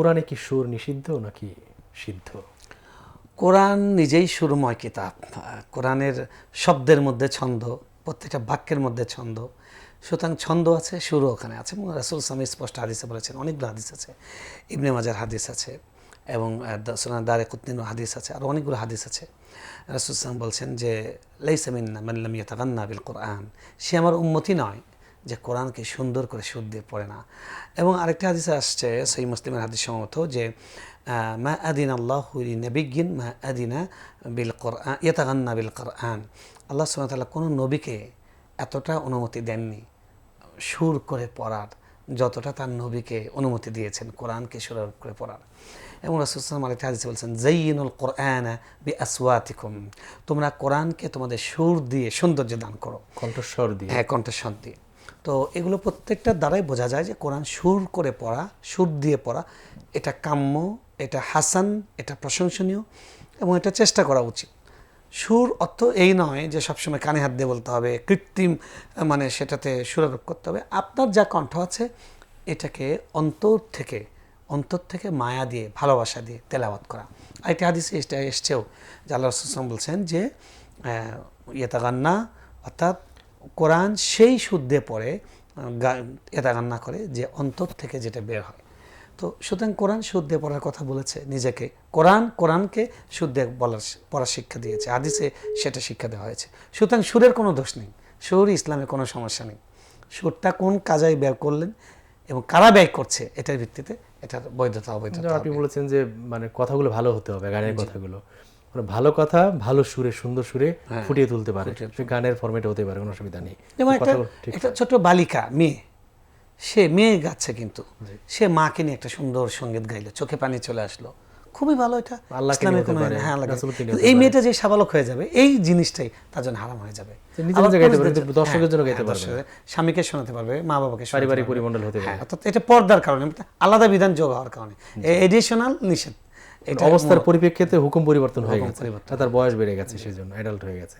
কোরআনে কি সুর নিষিদ্ধ নাকি সিদ্ধ? কোরআন নিজেই সুরময় কিতাব। কোরআনের শব্দের মধ্যে ছন্দ, প্রত্যেকটা বাক্যের মধ্যে ছন্দ। সুতরাং ছন্দ আছে, সুরও ওখানে আছে এবং রাসুল সামি স্পষ্ট হাদিসে বলেছেন, অনেকগুলো হাদিস আছে, ইবনে মাজার হাদিস আছে এবং সোনা দারে কুতনিনও হাদিস আছে, আর অনেকগুলো হাদিস আছে। রাসুল সালাম বলছেন যে লেইসামিন্না মাল্লাম ইয়াতাগান্না বিল কোরআন। সে আমার উন্মতি নয়। যে কোরআনকে সুন্দর করে সুর দিয়ে পড়ে না। এবং আরেকটা হাদিসে আসছে সেই মুসলিমের হাদিস সম্মত যে মা আদিন আল্লাহ নবিগিন মা আদিনা বিল কোরআন ইয়াতাগান্না বিল কোরআন। আল্লাহ সুমতাল্লাহ কোনো নবীকে এতটা অনুমতি দেননি সুর করে পড়ার যতটা তার নবীকে অনুমতি দিয়েছেন কোরআনকে সুর করে পড়ার। এবং রাসুলাম আরেকটা হাদিসে বলছেন জাইনুল কোরআন বি আসওয়াতিকুম তোমরা কোরআনকে তোমাদের সুর দিয়ে সৌন্দর্য দান করো। কণ্ঠস্বর দিয়ে। হ্যাঁ কণ্ঠস্বর দিয়ে। তো এগুলো প্রত্যেকটার দ্বারাই বোঝা যায় যে কোরআন সুর করে পড়া, সুর দিয়ে পড়া। এটা কাম্য, এটা হাসান, এটা প্রশংসনীয় এবং এটা চেষ্টা করা উচিত। সুর অর্থ এই নয় যে সবসময় কানে হাত দিয়ে বলতে হবে, কৃত্রিম মানে সেটাতে সুরারোপ করতে হবে। আপনার যা কণ্ঠ আছে, এটাকে অন্তর থেকে অন্তর থেকে মায়া দিয়ে, ভালোবাসা দিয়ে তেলাওয়াত করা। আরেকটি হাদিসে এটা এসছেও যে আল্লাহ রসুলাম বলছেন যে ইয়েতাগান্না অর্থাৎ কোরআন সেই শুদ্ধে পড়ে এটা গান্না করে যে অন্তর থেকে যেটা বের হয়। তো সুতরাং কোরআন শুদ্ধে পড়ার কথা বলেছে নিজেকে। কোরআন কোরআনকে শুদ্ধে বলার পড়ার শিক্ষা দিয়েছে হাদিসে সেটা শিক্ষা দেওয়া হয়েছে। সুতরাং সুরের কোনো দোষ নেই সুর ইসলামে কোনো সমস্যা নেই। সুরটা কোন কাজায় ব্যয় করলেন এবং কারা ব্যয় করছে এটার ভিত্তিতে এটার বৈধতা অবৈধতা আপনি। বলেছেন যে মানে কথাগুলো ভালো হতে হবে গানের কথাগুলো। মানে ভালো কথা ভালো সুরে সুন্দর সুরে ফুটিয়ে তুলতে পারে। সে গানের ফরম্যাটে হতে পারে কোনো অসুবিধা নেই। একটা ছোট বালিকা মেয়ে। সে মেয়ে গাচ্ছে কিন্তু। সে মাকে নিয়ে একটা সুন্দর সংগীত গাইলো চোখে পানি চলে আসলো। খুবই ভালো এটা। ইসলামের কোনো হ্যাঁ এই মেয়েটা যে সাবালক হয়ে যাবে এই জিনিসটাই তার জন্য হারাম হয়ে যাবে। দর্শকের হ্যাঁ, জন্য গাইতে হ্যাঁ, পারবে স্বামীকে শোনাতে পারবে মা বাবাকে পারিবারিক পারবে। পরিমণ্ডল হতে হ্যাঁ পারে। অর্থাৎ এটা পর্দার কারণে আলাদা বিধান যোগ হওয়ার কারণে। এডিশনাল নিষেধ। অবস্থার পরিপ্রেক্ষিতে হুকুম পরিবর্তন হয়ে গেছে। তার বয়স বেড়ে গেছে সেজন্য অ্যাডাল্ট হয়ে গেছে